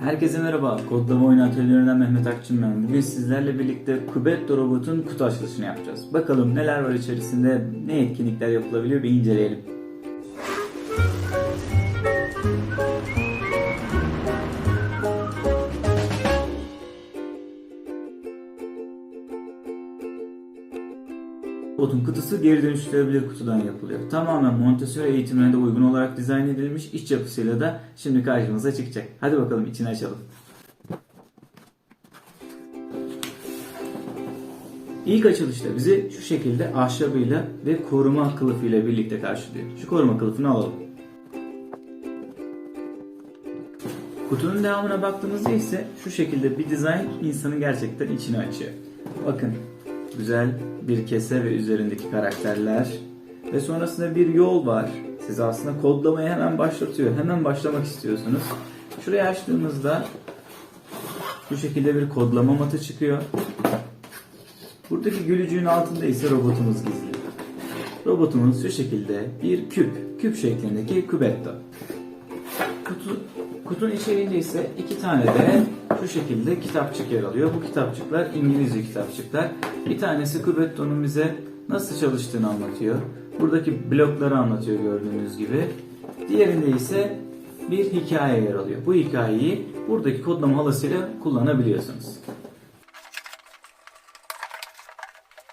Herkese merhaba. Kodlama oyunu atölyelerinden Mehmet Akçın ben. Bugün sizlerle birlikte Kubetto robotun kutu açılışını yapacağız. Bakalım neler var içerisinde, ne etkinlikler yapılabiliyor bir inceleyelim. Robotun kutusu geri dönüştürülebilir kutudan yapılıyor. Tamamen Montessori eğitimlerine uygun olarak dizayn edilmiş iç yapısıyla da şimdi karşımıza çıkacak. Hadi bakalım içini açalım. İlk açılışta bizi şu şekilde ahşabıyla ve koruma kılıfıyla birlikte karşılıyor. Şu koruma kılıfını alalım. Kutunun devamına baktığımızda ise şu şekilde bir dizayn insanın gerçekten içini açıyor. Bakın güzel bir kese ve üzerindeki karakterler ve sonrasında bir yol var. Siz aslında kodlamayı hemen başlatıyor. Hemen başlamak istiyorsunuz. Şurayı açtığımızda bu şekilde bir kodlama matı çıkıyor. Buradaki gülücüğün altında ise robotumuz gizli. Robotumuz şu şekilde bir küp, küp şeklindeki kübetto. Kutu, kutunun içeriğinde ise iki tane de şu şekilde kitapçık yer alıyor. Bu kitapçıklar İngilizce kitapçıklar. Bir tanesi Kubetto'nun bize nasıl çalıştığını anlatıyor. Buradaki blokları anlatıyor gördüğünüz gibi. Diğerinde ise bir hikaye yer alıyor. Bu hikayeyi buradaki kodlama halısıyla kullanabiliyorsunuz.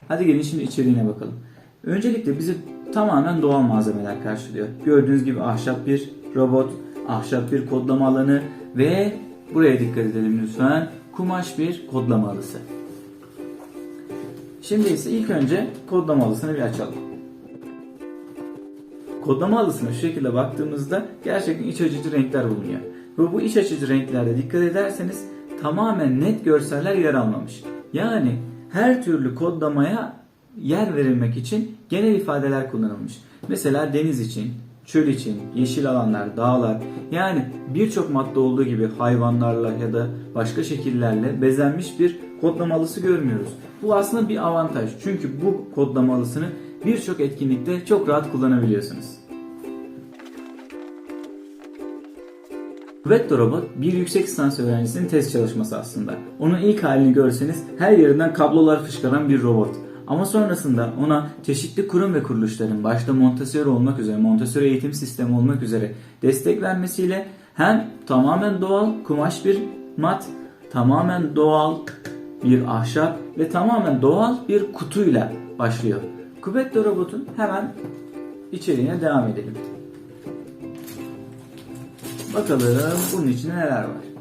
Hadi gelin şimdi içeriğine bakalım. Öncelikle bizi tamamen doğal malzemeler karşılıyor. Gördüğünüz gibi ahşap bir robot, ahşap bir kodlama alanı ve buraya dikkat edelim lütfen kumaş bir kodlama halısı. Şimdi ise ilk önce kodlama halısını bir açalım. Kodlama halısına şu şekilde baktığımızda gerçekten iç açıcı renkler bulunuyor. Ve bu iç açıcı renklerde dikkat ederseniz tamamen net görseller yer almamış. Yani her türlü kodlamaya yer verilmek için genel ifadeler kullanılmış. Mesela deniz için, çöl için, yeşil alanlar, dağlar yani birçok madde olduğu gibi hayvanlarla ya da başka şekillerle bezenmiş bir kodlamalısı görmüyoruz. Bu aslında bir avantaj. Çünkü bu kodlamalısını birçok etkinlikte çok rahat kullanabiliyorsunuz. Vetto robot bir yüksek lisans öğrencisinin test çalışması aslında. Onun ilk halini görseniz her yerinden kablolar fışkıran bir robot. Ama sonrasında ona çeşitli kurum ve kuruluşların başta Montessori olmak üzere, Montessori eğitim sistemi olmak üzere destek vermesiyle hem tamamen doğal kumaş bir mat, tamamen doğal bir ahşap ve tamamen doğal bir kutuyla başlıyor. Kubetto robotun hemen içeriğine devam edelim. Bakalım bunun içinde neler var.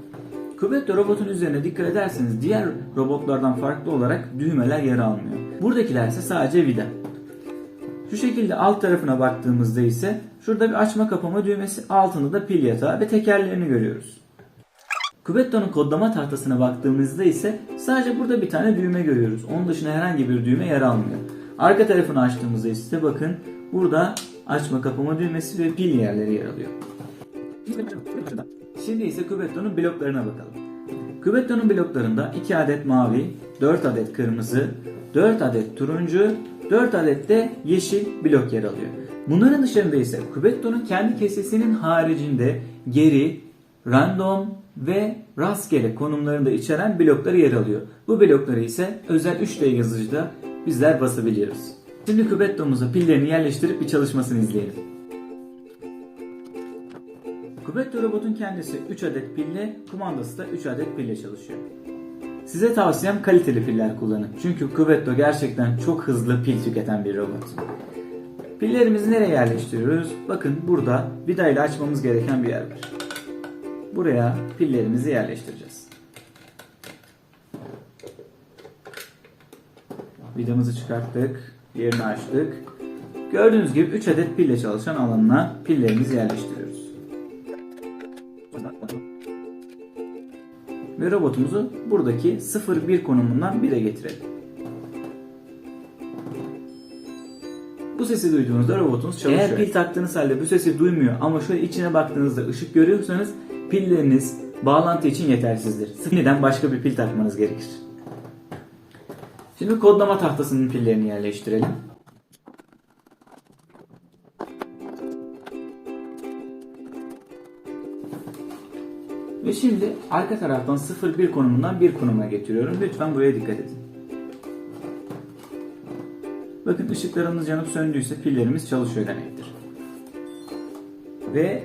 Kubetto robotun üzerine dikkat ederseniz diğer robotlardan farklı olarak düğmeler yer almıyor. Buradakiler ise sadece vida. Şu şekilde alt tarafına baktığımızda ise şurada bir açma kapama düğmesi altında da pil yatağı ve tekerlerini görüyoruz. Kubetto'nun kodlama tahtasına baktığımızda ise sadece burada bir tane düğme görüyoruz. Onun dışında herhangi bir düğme yer almıyor. Arka tarafını açtığımızda ise bakın burada açma kapama düğmesi ve pil yerleri yer alıyor. Şimdi ise Kubetto'nun bloklarına bakalım. Kubetto'nun bloklarında 2 adet mavi, 4 adet kırmızı, 4 adet turuncu, 4 adet de yeşil blok yer alıyor. Bunların dışında ise Kubetto'nun kendi kesesinin haricinde geri, random ve rastgele konumlarında içeren blokları yer alıyor. Bu blokları ise özel 3D yazıcıda bizler basabiliyoruz. Şimdi Kubetto'muza pillerini yerleştirip bir çalışmasını izleyelim. Kubetto robotun kendisi 3 adet pille, kumandası da 3 adet pille çalışıyor. Size tavsiyem kaliteli piller kullanın. Çünkü Kubetto gerçekten çok hızlı pil tüketen bir robot. Pillerimizi nereye yerleştiriyoruz? Bakın burada vidayla açmamız gereken bir yer var. Buraya pillerimizi yerleştireceğiz. Vidamızı çıkarttık, yerini açtık. Gördüğünüz gibi 3 adet pille çalışan alanına pillerimizi yerleştiriyoruz. Ve robotumuzu buradaki 0-1 konumundan 1'e getirelim. Bu sesi duyduğunuzda robotunuz çalışıyor. Eğer pil taktığınız halde bu sesi duymuyor ama şöyle içine baktığınızda ışık görüyorsanız pilleriniz bağlantı için yetersizdir. Yeniden başka bir pil takmanız gerekir. Şimdi kodlama tahtasının pillerini yerleştirelim. Ve şimdi arka taraftan 0-1 konumundan bir konuma getiriyorum. Lütfen buraya dikkat edin. Bakın ışıklarımız yanıp söndüyse pillerimiz çalışıyor demektir. Ve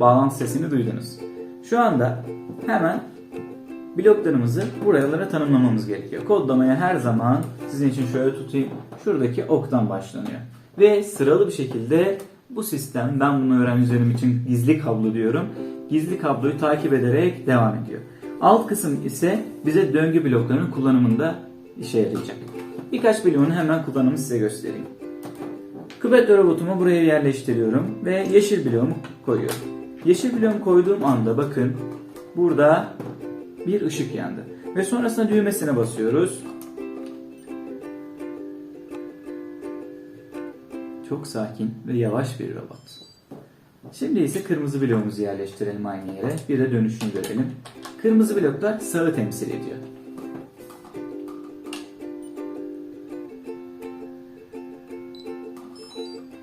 bağlantı sesini duydunuz. Şu anda hemen bloklarımızı buralara tanımlamamız gerekiyor. Kodlamaya her zaman sizin için şöyle tutayım. Şuradaki oktan başlanıyor. Ve sıralı bir şekilde bu sistem ben bunu öğrencilerim için gizli kablo diyorum. Gizli kabloyu takip ederek devam ediyor. Alt kısım ise bize döngü bloklarının kullanımında işe yarayacak. Birkaç bloğunu hemen kullanımı size göstereyim. Kübetli robotumu buraya yerleştiriyorum ve yeşil bloğumu koyuyorum. Yeşil bloğumu koyduğum anda bakın burada bir ışık yandı. Ve sonrasında düğmesine basıyoruz. Çok sakin ve yavaş bir robot. Şimdi ise kırmızı bloğumuzu yerleştirelim aynı yere. Bir de dönüşünü görelim. Kırmızı bloklar sağı temsil ediyor.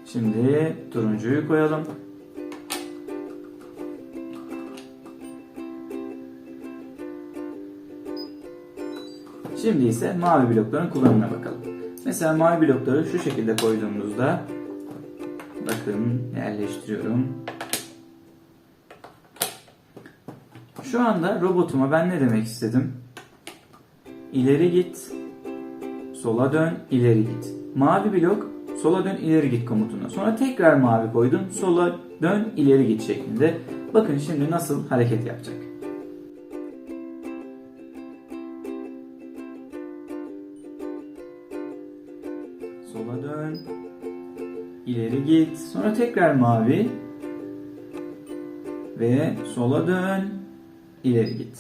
Şimdi turuncuyu koyalım. Şimdi ise mavi blokların kullanımına bakalım. Mesela mavi blokları şu şekilde koyduğumuzda bakın yerleştiriyorum. Şu anda robotuma ben ne demek istedim? İleri git, sola dön, ileri git. Mavi blok sola dön, ileri git komutuna. Sonra tekrar mavi koydum, sola dön, ileri git şeklinde. Bakın şimdi nasıl hareket yapacak. Sola dön. İleri git. Sonra tekrar mavi. Ve sola dön. ileri git.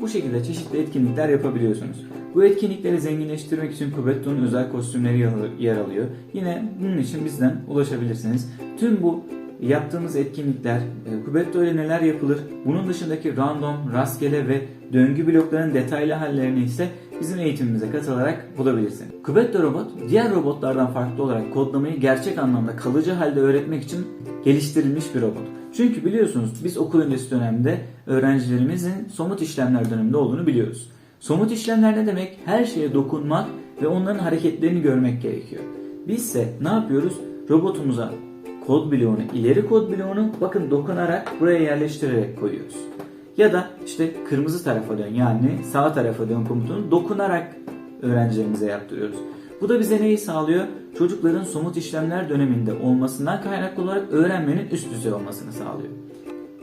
Bu şekilde çeşitli etkinlikler yapabiliyorsunuz. Bu etkinlikleri zenginleştirmek için Kubetto'nun özel kostümleri yer alıyor. Yine bunun için bizden ulaşabilirsiniz. Tüm bu yaptığımız etkinlikler, e, Kubetto ile neler yapılır, bunun dışındaki random, rastgele ve döngü blokların detaylı hallerini ise bizim eğitimimize katılarak bulabilirsin. Kubetto robot, diğer robotlardan farklı olarak kodlamayı gerçek anlamda kalıcı halde öğretmek için geliştirilmiş bir robot. Çünkü biliyorsunuz biz okul öncesi dönemde öğrencilerimizin somut işlemler döneminde olduğunu biliyoruz. Somut işlemler ne demek? Her şeye dokunmak ve onların hareketlerini görmek gerekiyor. Biz ise ne yapıyoruz? Robotumuza kod bloğunu, ileri kod bloğunu bakın dokunarak buraya yerleştirerek koyuyoruz. Ya da işte kırmızı tarafa dön yani sağ tarafa dön komutunu dokunarak öğrencilerimize yaptırıyoruz. Bu da bize neyi sağlıyor? Çocukların somut işlemler döneminde olmasından kaynaklı olarak öğrenmenin üst düzey olmasını sağlıyor.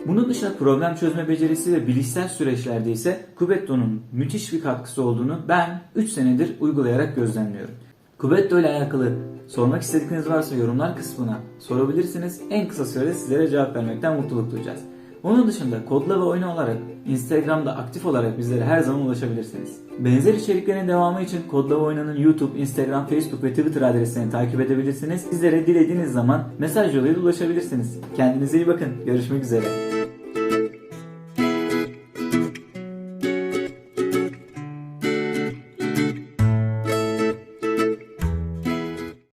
Bunun dışında problem çözme becerisi ve bilişsel süreçlerde ise Kubetto'nun müthiş bir katkısı olduğunu ben 3 senedir uygulayarak gözlemliyorum. Kubetto ile alakalı sormak istedikleriniz varsa yorumlar kısmına sorabilirsiniz. En kısa sürede sizlere cevap vermekten mutluluk duyacağız. Onun dışında kodla ve oyunu olarak Instagram'da aktif olarak bizlere her zaman ulaşabilirsiniz. Benzer içeriklerin devamı için Kodla ve Oynan'ın YouTube, Instagram, Facebook ve Twitter adreslerini takip edebilirsiniz. Sizlere dilediğiniz zaman mesaj yoluyla ulaşabilirsiniz. Kendinize iyi bakın. Görüşmek üzere.